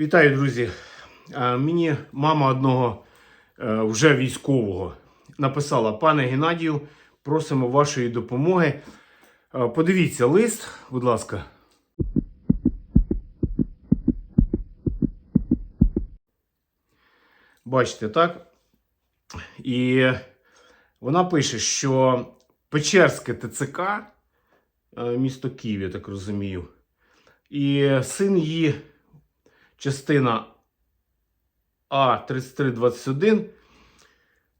Вітаю, друзі. Мені мама одного е, вже військового написала: пане Геннадію, просимо вашої допомоги. Е, Подивіться лист, будь ласка. Бачите, так? І вона пише, що Печерське ТЦК, е, місто Київ, я так розумію, і син її частина А3321.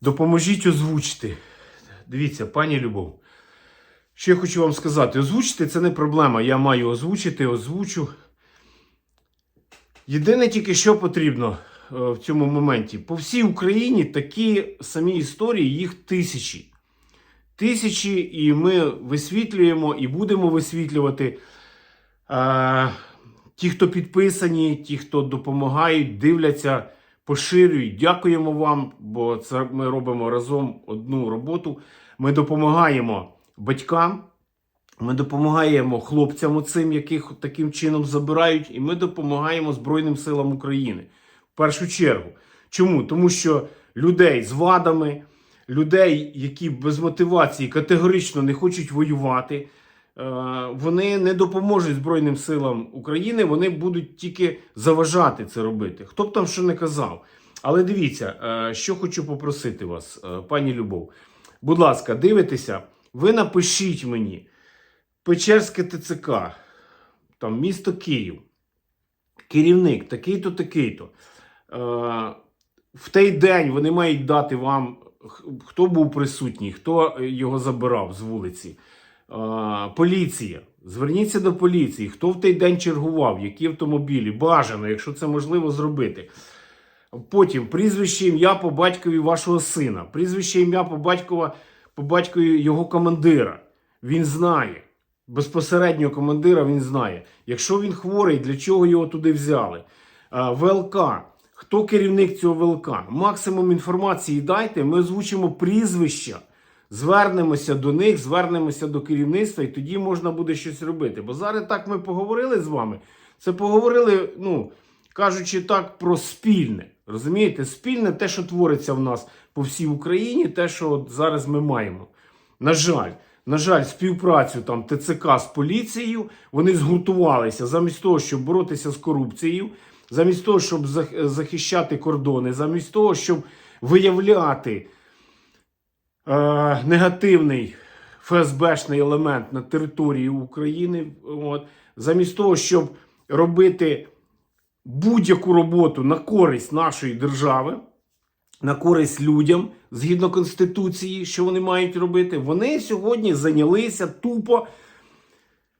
Допоможіть озвучити. Дивіться, пані Любов. Що я хочу вам сказати? Озвучити це не проблема. Я маю озвучити, озвучу. Єдине тільки, що потрібно е, в цьому моменті. По всій Україні такі самі історії, їх тисячі. Тисячі, і ми висвітлюємо і будемо висвітлювати. Ті, хто підписані, ті, хто допомагають, дивляться, поширюють. Дякуємо вам, бо це ми робимо разом одну роботу. Ми допомагаємо батькам, ми допомагаємо хлопцям цим, яких таким чином забирають, і ми допомагаємо Збройним силам України. В першу чергу. Чому? Тому що людей з вадами, людей, які без мотивації категорично не хочуть воювати. Е, вони не допоможуть Збройним силам України, вони будуть тільки заважати це робити. Хто б там що не казав. Але дивіться, е, що хочу попросити вас, е, пані Любов. Будь ласка, дивитеся, ви напишіть мені Печерське ТЦК, там місто Київ, керівник такий-то, такий-то. В той день вони мають дати вам, хто був присутній, хто його забирав з вулиці. Поліція. Зверніться до поліції, хто в той день чергував, які автомобілі, бажано, якщо це можливо зробити. Потім прізвище ім'я по батькові вашого сина, прізвище ім'я по батькова, по батькові його командира. Він знає. Безпосередньо командира він знає. Якщо він хворий, для чого його туди взяли? ВЛК. Хто керівник цього ВЛК? Максимум інформації дайте, ми озвучимо прізвища, звернемося до них, звернемося до керівництва, і тоді можна буде щось робити. Бо зараз так ми поговорили з вами. Це поговорили, ну, кажучи так, про спільне. Розумієте, спільне те, що твориться в нас по всій Україні, те, що от зараз ми маємо. На жаль, на жаль, співпрацю там ТЦК з поліцією вони згуртувалися замість того, щоб боротися з корупцією, замість того, щоб зах- захищати кордони, замість того, щоб виявляти е, негативний ФСБшний елемент на території України, от, замість того, щоб робити будь-яку роботу на користь нашої держави, на користь людям згідно Конституції, що вони мають робити, вони сьогодні зайнялися тупо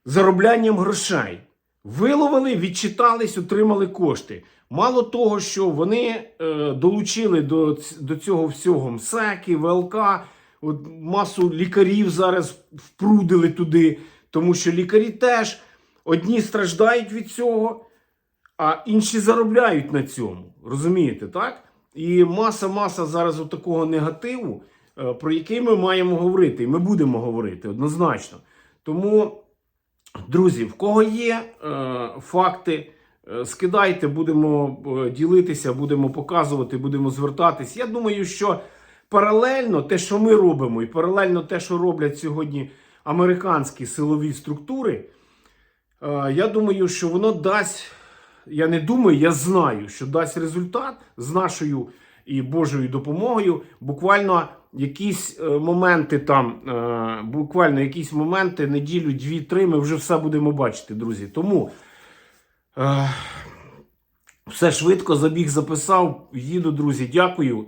зароблянням грошей. Виловили, відчитались, отримали кошти. Мало того, що вони е, долучили до, до цього всього МСЕКи, ВЛК, от масу лікарів зараз впрудили туди, тому що лікарі теж одні страждають від цього, а інші заробляють на цьому. Розумієте, так? І маса-маса зараз от такого негативу, е, про який ми маємо говорити, і ми будемо говорити однозначно. Тому, друзі, в кого є е, факти, е, скидайте, будемо е, ділитися, будемо показувати, будемо звертатись. Я думаю, що паралельно те, що ми робимо, і паралельно те, що роблять сьогодні американські силові структури, Е, Я думаю, що воно дасть. Я не думаю, я знаю, що дасть результат з нашою і Божою допомогою. Буквально якісь е, моменти там, е, буквально якісь моменти, неділю, дві-три, ми вже все будемо бачити, друзі. Тому все швидко забіг, записав. Їду, друзі. Дякую.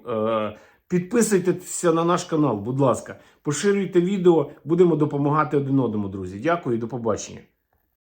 Підписуйтеся на наш канал, будь ласка. Поширюйте відео, будемо допомагати один одному, друзі. Дякую і до побачення.